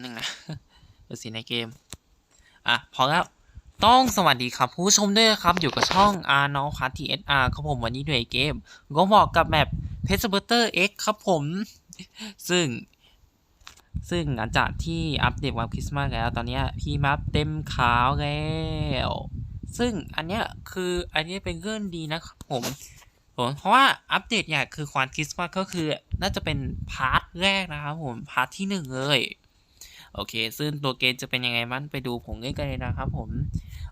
หนึ่งนะดูสิในเกม อะ พอแล้วต้องสวัสดีครับผู้ชมด้วยครับ อยู่กับช่อง R น้องพัท TSR ครับผมวันนี้ด้วยเกมก็เหมาะกับแมปเพชรเบอร์เตอร์ X ครับผม ซึ่ง ซึ่งหลังจากที่อัปเดตวันคริสต์มาสแล้ว ตอนนี้พี่มัฟเต็มขาวแล้ว ซึ่งอันเนี้ยคืออันนี้เป็นเรื่องดีนะครับผมผมเพราะว่าอัปเดตเนี่ยคือควันคริสต์มาสก็คือน่าจะเป็นพาร์ทแรกนะครับผมพาร์ทที่หนึ่งเลย โอเค ซึ่งตัวเกมจะเป็นยังไงมันไปดูผมเล่นกันเลยนะครับผม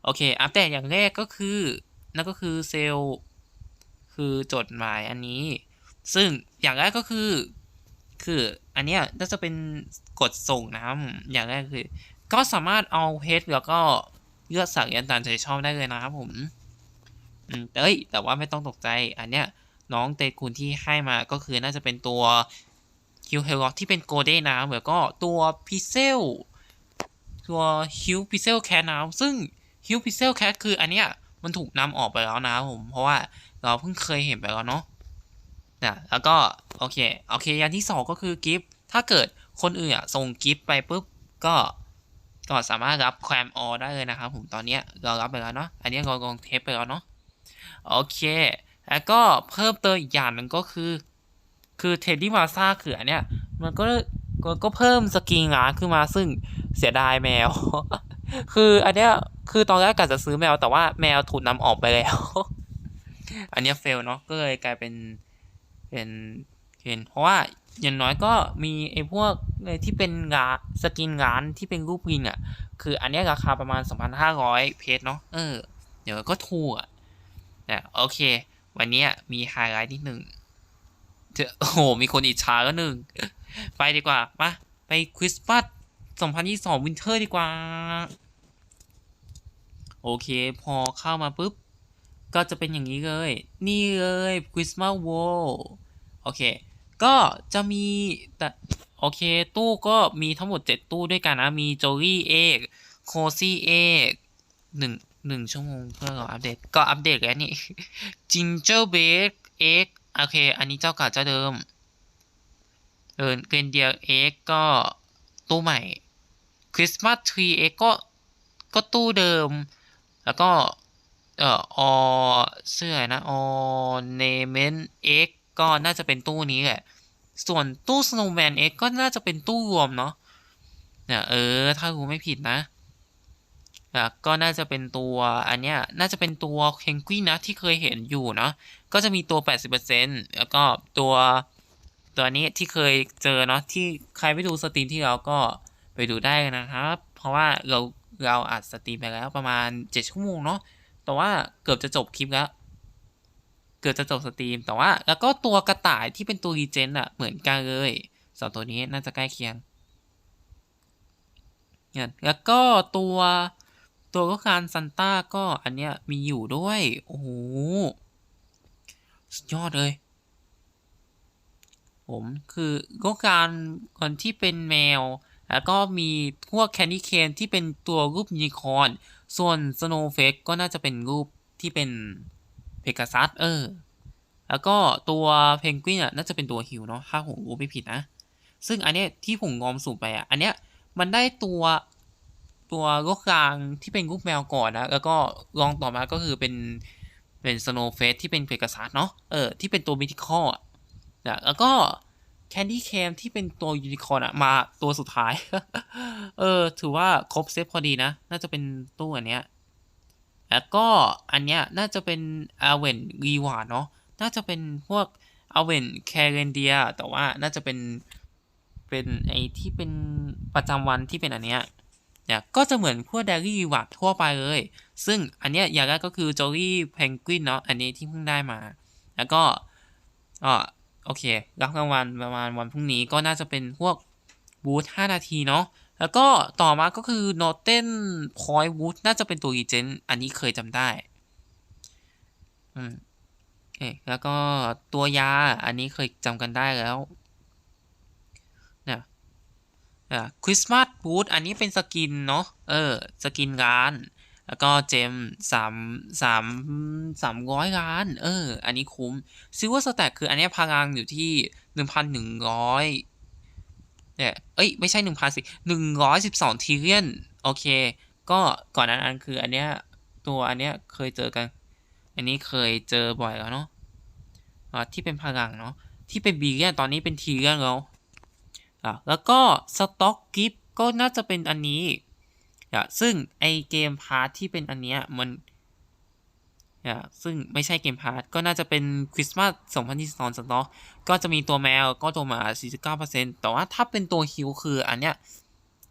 โอเค อัปเดตอย่างแรกก็คือ นั่นก็คือเซลล์คือจดหมายอันนี้ ซึ่งอย่างแรกก็คือ คืออันเนี้ยน่าจะเป็นกดส่งนะครับอย่างแรกคือ ก็สามารถเอาเพชรแล้วก็เลือกสักยันตามใจชอบได้เลยนะครับผมอืมเอ้ยแต่ว่าไม่ต้องตกใจ อันเนี้ยน้องเตคุณที่ให้มาก็คือน่าจะเป็นตัว ฮิวเฮล็อกที่เป็นโกลเด้นนะแล้วก็ตัวพิเซลตัวฮิวพิเซลแคทนะซึ่งฮิวพิเซลแคทคืออันเนี้ยมันถูกนำออกไปแล้วนะครับผมเพราะว่าเราเพิ่งเคยเห็นไปแล้วเนาะนะแล้วก็โอเคโอเคอย่างที่สองก็คือกิฟต์ถ้าเกิดคนอื่นอะส่งกิฟต์ไปปุ๊บก็ก็สามารถรับแคมออได้เลยนะครับผมตอนเนี้ยเรารับไปแล้วเนาะอันเนี้ยเราลองเทสไปแล้วเนาะโอเค แล้วก็เพิ่มเติมอีกอย่างหนึ่งก็คือ คือเทดดี้มาซ่าคืออันเนี้ยมันก็ก็ก็เพิ่มสกินงานขึ้นมาซึ่งเสียดายแมว คืออันเนี้ยคือตอนแรกกะจะซื้อแมวแต่ว่าแมวถูกนำออกไปแล้ว อันเนี้ยเฟลเนาะก็เลยกลายเป็นเป็นเห็นเพราะว่าอย่างน้อยก็มีไอ้พวกไอ้ที่เป็นงาสกินงานที่เป็นรูปวิงอะ คืออันเนี้ยราคาประมาณ 2,500 เพชรเนาะเออ เดี๋ยวก็ถูกอะนะโอเค วันนี้มีไฮไลท์นิดหนึ่ง เจอโอ้โห มีคนอิจฉาก็หนึ่ง ไปดีกว่ามาไปคริสต์มาส2022วินเทอร์ดีกว่า โอเค พอเข้ามาปุ๊บ ก็จะเป็นอย่างนี้เลย นี่เลยคริสต์มาสวอลโอเค ก็จะมีแต่โอเค ตู้ก็มีทั้งหมด 7 ตู้ด้วยกันนะ มีโจลี่เอกโคซี่เอกหนึ่งหนึ่งชั่วโมงเพื่อรออัปเดต ก็อัปเดตแล้วนี่จิงเจอร์เบกเอก โอเค อันนี้เจ้าเก่าเจ้าเดิม เออเกรนเดียเอ็กก็ตู้ใหม่คริสต์มาสทรีเอ็กก็ก็ตู้เดิม แล้วก็เอ่ออเสื้อนะอเนเมนเอ็กก็น่าจะเป็นตู้นี้แหละ ส่วนตู้ Snowman X ก็น่าจะเป็นตู้รวมเนาะเนี่ยเออ ถ้ารู้ไม่ผิดนะอะก็น่าจะเป็นตัวอันเนี้ยน่าจะเป็นตัวเพนกวินนะที่เคยเห็นอยู่เนาะ ก็จะมีตัว 80%แล้วก็ตัวตัวนี้ที่เคยเจอเนาะที่ใครไปดูสตรีมที่เราก็ไปดูได้นะครับ เพราะว่าเราเราอัดสตรีมไปแล้วประมาณ 7 ชั่วโมงเนาะแต่ว่าเกือบจะจบคลิปแล้วเกือบจะจบสตรีมแต่ว่าแล้วก็ตัวกระต่ายที่เป็นตัวรีเจนอะเหมือนกันเลยสองตัวนี้น่าจะใกล้เคียงเนี่ยแล้วก็ตัวตัวก็การซันต้าก็อันเนี้ยมีอยู่ด้วย โอ้โห สุดยอดเลย ผมคือก็การคนที่เป็นแมว แล้วก็มีพวกแคนดี้เคนที่เป็นตัวรูปยูนิคอร์นส่วนสโนว์เฟกก็น่าจะเป็นรูปที่เป็นเพกาซัสเออ แล้วก็ตัวเพนกวินอะน่าจะเป็นตัวฮิวเนาะถ้าผมรู้ไม่ผิดนะ ซึ่งอันเนี้ยที่ผมงอมสูงไปอะ อันเนี้ยมันได้ตัวตัวลูกกลางที่เป็นรูปแมวก่อนนะ แล้วก็ลองต่อมาก็คือเป็น เป็นสโนว์เฟสที่เป็นเพกาซัสเนาะเออที่เป็นตัวมิทิคอลอะแล้วก็แคนดี้แคมที่เป็นตัวยูนิคอร์นอะมาตัวสุดท้าย เออ ถือว่าครบเซตพอดีนะ น่าจะเป็นตู้อันเนี้ย แล้วก็อันเนี้ยน่าจะเป็นอาเวนรีวาร์เนาะ น่าจะเป็นพวกอาเวนแคเรนเดีย แต่ว่าน่าจะเป็น เป็นไอที่เป็นประจำวันที่เป็นอันเนี้ย เนี่ยก็จะเหมือนพวกเดลี่รีวาร์ดทั่วไปเลย ซึ่งอันเนี้ยอย่างแรกก็คือโจอรี่เพนกวินเนาะอันนี้ที่เพิ่งได้มา แล้วก็อ่าโอเค รับรางวัลประมาณวันพรุ่งนี้ก็น่าจะเป็นพวกบูธ5นาทีเนาะแล้วก็ต่อมาก็คือ n o t e n Point Wood น่าจะเป็นตัวรีเจนอันนี้เคยจำได้อืมโอเคแล้วก็ตัวยาอันนี้เคยจำกันได้แล้ว อ่าคริสต์มาสบูธอันนี้เป็นสกินเนาะเออสกินร้าน แล้วก็เจมสามสามสามร้อยล้าน เออ อันนี้คุ้มซิลเวอร์สแต็กคืออันนี้พลังอยู่ที่หนึ่งพันหนึ่งร้อยเนี่ยเอ้ย ไม่ใช่หนึ่งพันสิหนึ่งร้อยสิบสองทีเรียน โอเค ก็ก่อนหนานั้นคืออันเนี้ยตัวอันเนี้ยเคยเจอกัน อันนี้เคยเจอบ่อยแล้วเนาะอ่าที่เป็นพลังเนาะที่เป็นบีเรียนตอนนี้เป็นทีเรียนแล้ว อะแล้วก็สต็อกกิฟก็น่าจะเป็นอันนี้อะซึ่งไอเกมพาร์ทที่เป็นอันเนี้ยมันอะซึ่งไม่ใช่เกมพาร์ทก็น่าจะเป็นคริสต์มาส2022สต็อกก็จะมีตัวแมวก็ตัวหมา 49%แต่ว่าถ้าเป็นตัวฮิวคืออันเนี้ย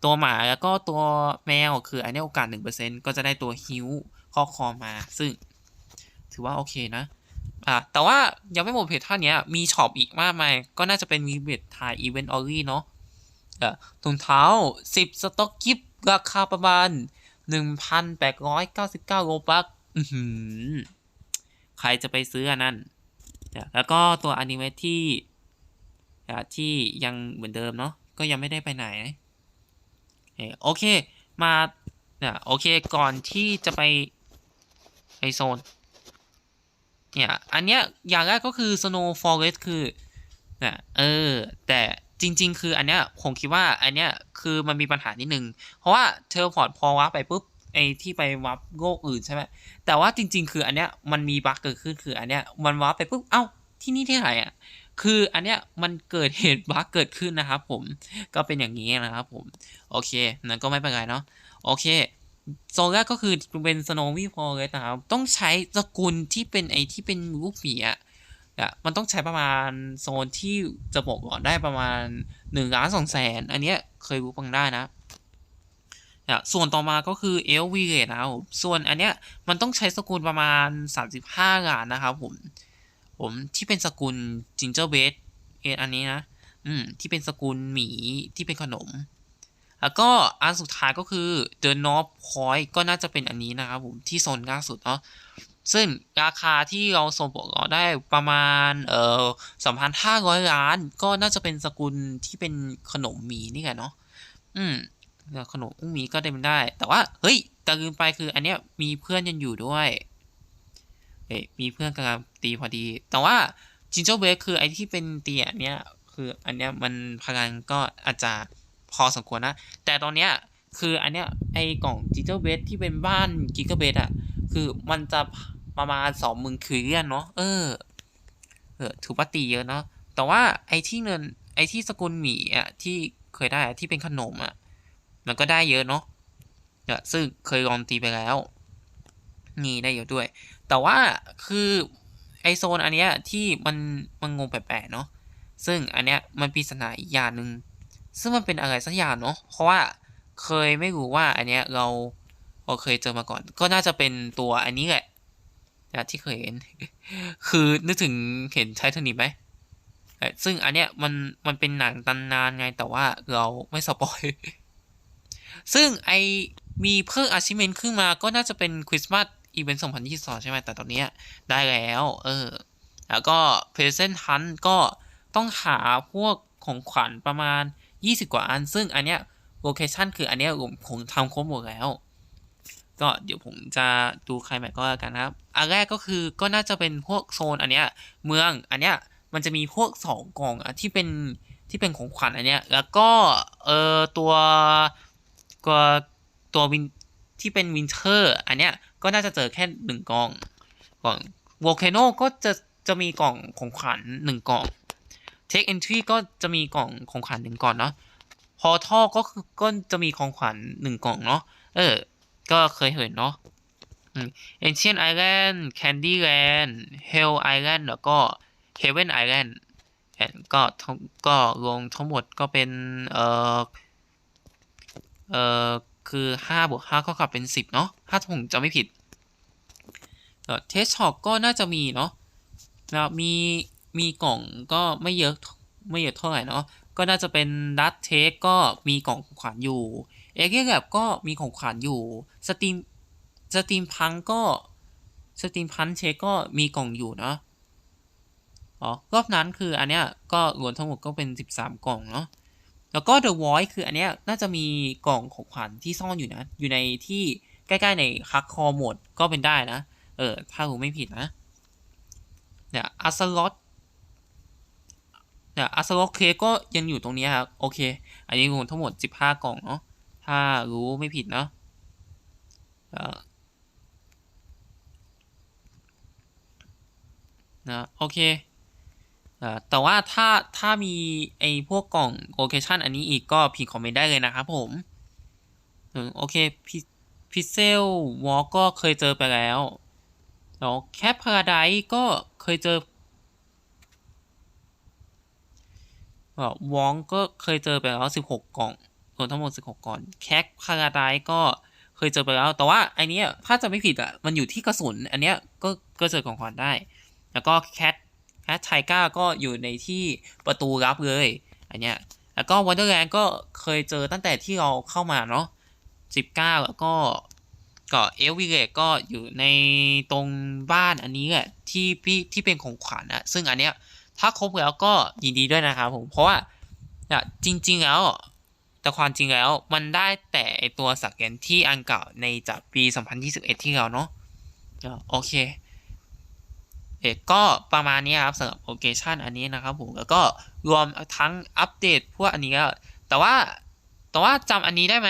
ตัวหมาแล้วก็ตัวแมวคืออันเนี้ยโอกาส 1%ก็จะได้ตัวฮิวข้อคอมา ซึ่งถือว่าโอเคนะ อะแต่ว่ายังไม่หมดเพจเท่านี้มีช็อปอีกมากมาย ก็น่าจะเป็นมีเบททายอีเวนต์ออรี่เนาะอ่อถุงเท้า 10 สต็อกกิฟราคาประมาณ 1,899โลบักอืใครจะไปซื้ออันนั้น แล้วก็ตัวอนิเมะที่ที่ยังเหมือนเดิมเนาะก็ยังไม่ได้ไปไหน โอเค มาเนี่ยโอเค ก่อนที่จะไปไอโซน เนี่ยอันเนี้ยอย่างแรกก็คือ Snow Forest คือเนี่ยเออ แต่จริง ๆ คืออันเนี้ยผมคิดว่าอันเนี้ยคือมันมีปัญหานิดนึง เพราะว่าเทเลพอร์ตพอวับไปปุ๊บไอที่ไปวับโลกอื่นใช่ไหมแต่ว่าจริง ๆ คืออันเนี้ยมันมีบั๊กเกิดขึ้นคืออันเนี้ยมันวับไปปุ๊บเอ้าที่นี่ที่ไหนอะคืออันเนี้ยมันเกิดเหตุบั๊กเกิดขึ้นนะครับผมก็เป็นอย่างนี้นะครับผมโอเคนั้นก็ไม่เป็นไรเนาะโอเค โซนแรกก็คือเป็น Snowy Forest นะครับต้องใช้สกุลที่เป็นไอที่เป็นรูปหมีอะอะมันต้องใช้ประมาณโซนที่จะบอกก่อนได้ประมาณ1ล้าน2แสนอันเนี้ยเคยรู้บังได้นะอะส่วนต่อมาก็คือ e l v i l a g e นะครับส่วนอันเนี้ยมันต้องใช้สกุลประมาณ 35ล้านนะครับผม ผมที่เป็นสกุล Gingerbread เออันนี้นะ อืม ที่เป็นสกุลหมีที่เป็นขนม แล้วก็อันสุดท้ายก็คือ The North Point ก็น่าจะเป็นอันนี้นะครับผมที่โซนล่าสุดเนาะซึ่งราคาที่เราส่งบอกได้ประมาณเอ่อ2,500ล้าน ก็น่าจะเป็นสกุลที่เป็นขนมหมีนี่แหละเนาะอืมขนมอุ้งหมีก็ได้เป็นได้ แต่ว่าเฮ้ยแต่ลืมไปคือ อันเนี้ยมีเพื่อนยังอยู่ด้วยเอ้ยมีเพื่อนกำลังตีพอดี แต่ว่าจิงโจ้เบสคือไอที่เป็นเตีอันเนี้ยคืออันเนี้ยมันพลังก็อาจจะ พอสมควรนะ แต่ตอนเนี้ยคืออันเนี้ยไอกล่องจิงโจ้เบสที่เป็นบ้านกิกะเบสอะ คือมันจะประมาณสองหมื่นคือเรียนเนาะเออเออถือว่าตีเยอะเนาะแต่ว่าไอที่เงินไอที่สกุลหมีอะที่เคยได้ที่เป็นขนมอะมันก็ได้เยอะเนาะเนี่ยซึ่งเคยลองตีไปแล้วนี่ได้เยอะด้วย แต่ว่าคือไอโซนอันเนี้ยที่มันมันงงแปลกๆเนาะซึ่งอันเนี้ยมันปริศนาอีกอย่างหนึ่ง ซึ่งมันเป็นอะไรสักอย่างเนาะเพราะว่าเคยไม่รู้ว่าอันเนี้ยเราเราเคยเจอมาก่อน ก็น่าจะเป็นตัวอันนี้แหละนะที่เคยเห็น คือนึกถึงเห็นไททานิกไหมซึ่งอันเนี้ยมันมันเป็นหนังตำนานไงแต่ว่าเราไม่สปอย ซึ่งไอมีเพิ่มอาชิเมนขึ้นมาก็น่าจะเป็นคริสต์มาสอีเวนต์2022 ใช่ไหมแต่ตอนเนี้ยได้แล้ว เออ แล้วก็ Present Hunt ก็ต้องหาพวกของขวัญประมาณ 20 กว่าอัน ซึ่งอันเนี้ยโลเคชันคืออันเนี้ยผมผมทำครบหมดแล้ว ก็เดี๋ยวผมจะดูใครแม็กก็แล้วกันนะครับ อันแรกก็คือก็น่าจะเป็นพวกโซนอันเนี้ยเมืองอันเนี้ยมันจะมีพวกสองกล่องอะที่เป็นที่เป็นของขวัญอันเนี้ยแล้วก็เออตัวตัวตัววินที่เป็นวินเทอร์อันเนี้ยก็น่าจะเจอแค่หนึ่งกล่องกล่องโวลเคโนก็จะจะมีกล่องของขวัญหนึ่งกล่อง Take Entry ก็จะมีกล่องของขวัญหนึ่งกล่องเนาะพอท่อก็คือก็จะมีของขวัญหนึ่งกล่องเนาะเออ ก็เคยเห็นเนาะ Ancient Island Candyland Hell Island แล้วก็ Heaven Island ก็ทั้งก็รวมทั้งหมดก็เป็น เออเออคือห้าบวกห้าก็กลับเป็นสิบเนาะถ้าผมจะไม่ผิดเทสช็อปก็น่าจะมีเนาะนะมี มีกล่องก็ไม่เยอะไม่เยอะเท่าไหร่เนาะก็น่าจะเป็นดัตเทคก็มีกล่องของขวัญอยู่เอเกแลบก็มีของขวัญอยู่สตรีมสตรีมพังก็สตรีมพันเชก็มีกล่องอยู่เนาะอ๋อรอบนั้นคืออันเนี้ยก็รวมทั้งหมดก็เป็น 13 กล่องเนาะแล้วก็ The Voice คืออันเนี้ยน่าจะมีกล่องของขวัญที่ซ่อนอยู่นะ อยู่ในที่ใกล้ๆในคักคอโหมดก็เป็นได้นะ เออ ถ้าผมไม่ผิดนะ เนี่ยอัสลอต เนี่ยอัสลเคก็ยังอยู่ตรงนี้ครับโอเค อันนี้รวมทั้งหมด 15 กล่องเนาะถ้ารู้ไม่ผิดเนาะนะโอเคอ่อแต่ว่าถ้าถ้ามีไอ้พวกกล่องโลเคชันอันนี้อีกก็พิมพ์คอมเมนต์ได้เลยนะครับผมโอเคพิพิเซลวอลก็เคยเจอไปแล้วแล้วแคปพาราไดก็เคยเจอ วองก็เคยเจอไปแล้ว16กล่องรวมทั้งหมด16กล่องแคคพาราไดก็เคยเจอไปแล้ว แต่ว่าไอเนี้ยถ้าจะไม่ผิดอะ มันอยู่ที่กระสุน อันเนี้ยก็ก็เจอกล่องก่อนได้ แล้วก็แคทแคทไทก้าก็อยู่ในที่ประตูรับเลย อันเนี้ย แล้วก็วันเดอร์แลนด์ก็เคยเจอตั้งแต่ที่เราเข้ามาเนาะ19แล้วก็ก็เอลวิเลกก็อยู่ในตรงบ้านอันนี้แหละที่พี่ที่เป็นของขวัญอะซึ่งอันเนี้ย ถ้าครบแล้วก็ยินดีด้วยนะครับผม เพราะว่าจริง ๆ แล้ว แต่ความจริงแล้วมันได้แต่ตัวสแกนที่อันเก่าในจากปี 2021 ที่เราเนาะอะโอเคเอกก็ประมาณนี้ครับสำหรับโลเคชันอันนี้นะครับผมแล้วก็รวมทั้งอัปเดตพวกอันนี้แล้วแต่ว่าแต่ว่าจำอันนี้ได้ไหม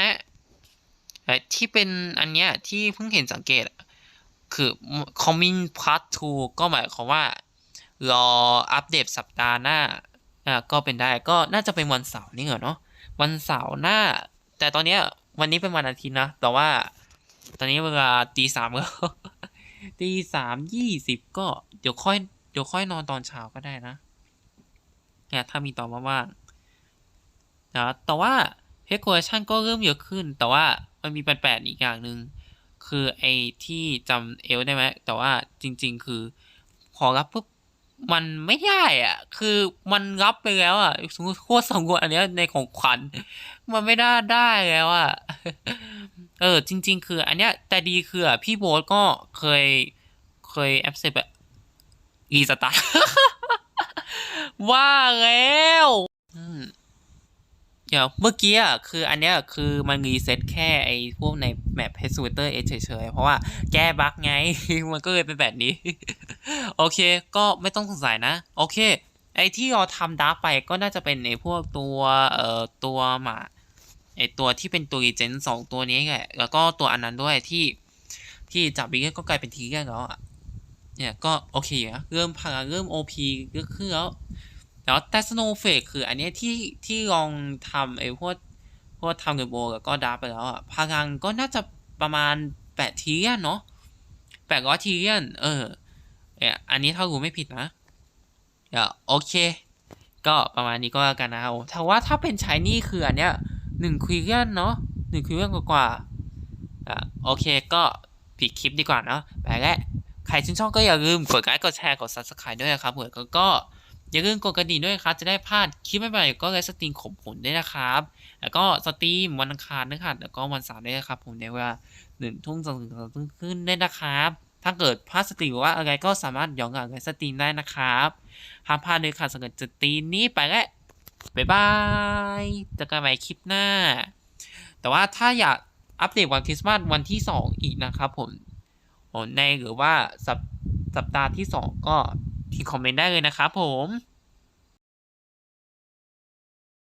ที่เป็นอันเนี้ยที่เพิ่งเห็นสังเกต คือ coming part 2ก็หมายความว่า รออัปเดตสัปดาห์หน้าอ่าก็เป็นได้ก็น่าจะเป็นวันเสาร์นี่เหรอเนาะวันเสาร์หน้า แต่ตอนเนี้ยวันนี้เป็นวันอาทิตย์นะ แต่ว่า ตอนนี้เวลาตีสามแล้วตีสามยี่สิบก็เดี๋ยวค่อยเดี๋ยวค่อยนอนตอนเช้าก็ได้นะเนี่ยถ้ามีตอนว่างๆนะแต่ว่าเพจโคเชั่นก็เริ่มเยอะขึ้น แต่ว่ามันมีแปลกๆอีกอย่างหนึ่งคือไอ้ที่จำเอลได้ไหมแต่ว่าจริง ๆ คือพอรับปุ๊บ มันไม่ได้อะ คือมันรับไปแล้วอะสมมติโคตรสองคนอันเนี้ยในของขวัญ มันไม่ได้ได้แล้วอะ เออ จริง ๆ คือ อันเนี้ย แต่ดีคืออะพี่โบ๊ทก็เคย เคยแอปเซปอีสตาร์ว่าแล้ว เดี๋ยวเมื่อกี้อะคืออันเนี้ยคือมันรีเซ็ตแค่ไอ้พวกในแมป p a c e w a t e r เฉยๆ เพราะว่าแก้บั๊กไง มันก็เลยเป็นแบบนี้ โอเค ก็ไม่ต้องสงสัยนะ โอเค ไอ้ที่เราทำดาร์ไปก็น่าจะเป็นในพวกตัว เอ่อ ตัวหมาไอ้ตัวที่เป็นตัวรีเจนสองตัวนี้แหละแล้วก็ตัวอันนั้นด้วยที่ที่จับบิ๊กก็กลายเป็นทีเกอร์แล้วอะเนี่ยก็โอเคนะเริ่มพลังเริ่มโอพีก็ขึ้นแล้ว แล้วแต่สโนว์เฟกคืออันนี้ที่ที่ลองทำไอ้พวกพวกทำเดอะโบแล้วก็ดาร์กไปแล้วอะพลังก็น่าจะประมาณแปดทีเรียนเนาะแปดร้อยทีเรียนเออเอออันนี้ถ้ารู้ไม่ผิดนะเดี๋ยวโอเค ก็ประมาณนี้ก็แล้วกันนะครับถ้าว่าถ้าเป็นชายนี่คืออันเนี้ยหนึ่งควิเลียนเนาะหนึ่งควิเลียนกว่าอะโอเคก็ปิดคลิปดีกว่าเนาะไปแล้วใครชื่นชอบก็อย่าลืมกดไลค์กดแชร์กด subscribe ด้วยนะครับผมแล้วก็ อย่าลืมกดกระดิ่งด้วยครับ จะได้พลาดคลิปใหม่ๆก็ไลฟ์สตรีมขมผลด้วยนะครับ แล้วก็สตรีมวันอังคารนะครับแล้วก็วันเสาร์ด้วยครับผมในเวลาหนึ่งทุ่มสองถึงสองทุ่มขึ้นได้นะครับ ถ้าเกิดพลาดสตรีมหรือว่าอะไรก็สามารถย้อนกลับไปสตรีมได้นะครับห้ามพลาดเลยค่ะสำหรับสตรีมนี้ไปแล้วบ๊ายบายเจอกันใหม่คลิปหน้า แต่ว่าถ้าอยากอัปเดตวันคริสต์มาสวันที่ 2 อีกนะครับผมในหรือว่าสัปสัปดาห์ที่ 2 ก็ ที่คอมเมนต์ได้เลยนะครับผม